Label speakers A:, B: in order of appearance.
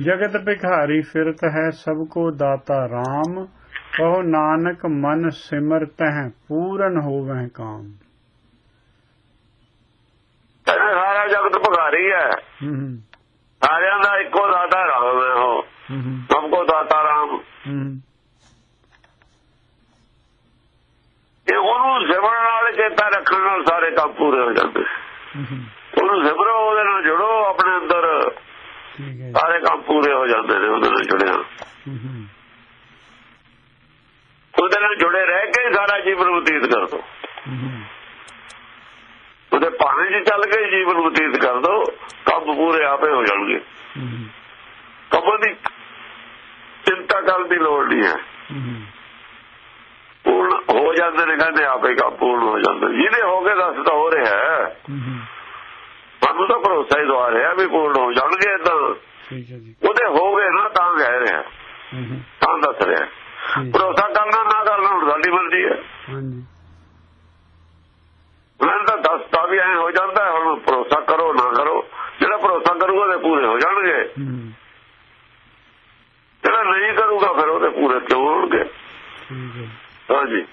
A: ਜਗਤ ਭਿਖਾਰੀ ਫਿਰਤ ਹੈ ਸਭ ਕੋ ਦਾਤਾ RAM ਕਹੋ ਨਾਨਕ ਮਨ ਸਿਮਰਤ ਹੈ ਪੂਰਨ ਹੋਵੇ ਕਾਮ।
B: ਸਾਰਾ ਜਗਤ ਭਿਖਾਰੀ ਹੈ। ਸਾਰਿਆਂ ਦਾ ਇੱਕੋ ਦਾਤਾ ਰਾਮ ਹੈ ਉਹ। ਸਭ ਕੋ ਦਾਤਾ
A: ਹੂੰ
B: ਇਹ ਉਹਨੂੰ ਸਿਮਰਨ ਨਾਲ ਚੇਤਾ ਰੱਖਣ ਨਾਲ ਸਾਰੇ ਕੰਮ ਪੂਰੇ ਹੋ ਜਾਂਦੇ
A: ਹੂੰ, ਹੂੰ,
B: ਉਹਨੂੰ ਸਿਮਰੋ ਉਹਦੇ ਨਾਲ ਜੁੜੋ ਆਪਣੇ ਅੰਦਰ
A: ਠੀਕ ਹੈ
B: ਸਾਰੇ ਕੰਮ ਪੂਰੇ ਹੋ ਜਾਂਦੇ ਨੇ ਉਹਦੇ ਨਾਲ ਜੁੜਿਆ। ਉਹਦੇ ਨਾਲ ਜੁੜੇ ਰਹਿ ਕੇ ਸਾਰਾ ਜੀਵਨ ਬਤੀਤ ਕਰ ਦੋ। ਉਹਦੇ ਪਾਣੀ 'ਚ ਚੱਲ ਕੇ ਜੀਵਨ ਬਤੀਤ ਕਰ ਦੋ ਕੰਮ ਪੂਰੇ ਆਪੇ ਹੋ ਜਾਣਗੇ। ਕੰਮ ਦੀ ਚਿੰਤਾ ਕਰਨ ਦੀ ਲੋੜ ਨਹੀਂ ਹੈ। ਪੂਰਨ ਹੋ ਜਾਂਦੇ ਨੇ ਕਹਿੰਦੇ ਆਪੇ ਕੰਮ ਪੂਰਨ ਹੋ ਜਾਂਦੇ ਜਿਹਦੇ ਹੋ ਗਏ ਦੱਸ ਤਾਂ ਹੋ ਰਿਹਾ ਹੈ। ਸਾਨੂੰ ਤਾਂ ਭਰੋਸਾ ਹੀ ਦਵਾ ਰਿਹਾ ਵੀ ਪੂਰਨ ਹੋ ਜਾਣਗੇ ਤਾਂ
A: ਠੀਕ ਹੈ ਜੀ।
B: ਉਹਦੇ ਹੋ ਗਏ ਨਾ ਤਾਂ ਕਹਿ ਰਿਹਾ। ਤਾਂ ਦੱਸ ਰਿਹਾ। ਭਰੋਸਾ ਕਰਨਾ ਨਾ ਕਰਨਾ ਹੁਣ ਸਾਡੀ ਮਰਜ਼ੀ ਹੈ।
A: ਹਾਂਜੀ।
B: ਮੈਂ ਤਾਂ ਦੱਸਦਾ ਵੀ ਐ ਹੋ ਜਾਂਦਾ ਹੁਣ ਭਰੋਸਾ ਕਰੋ ਨਾ ਕਰੋ। ਜਿਹੜਾ ਭਰੋਸਾ ਕਰੂਗਾ ਤੇ ਪੂਰੇ ਹੋ ਜਾਣਗੇ। ਜਿਹੜਾ ਨਹੀਂ ਕਰੂਗਾ ਫਿਰ ਉਹਦੇ ਪੂਰੇ ਕਿਉਂ ਹੋਣਗੇ? ਹਾਂਜੀ।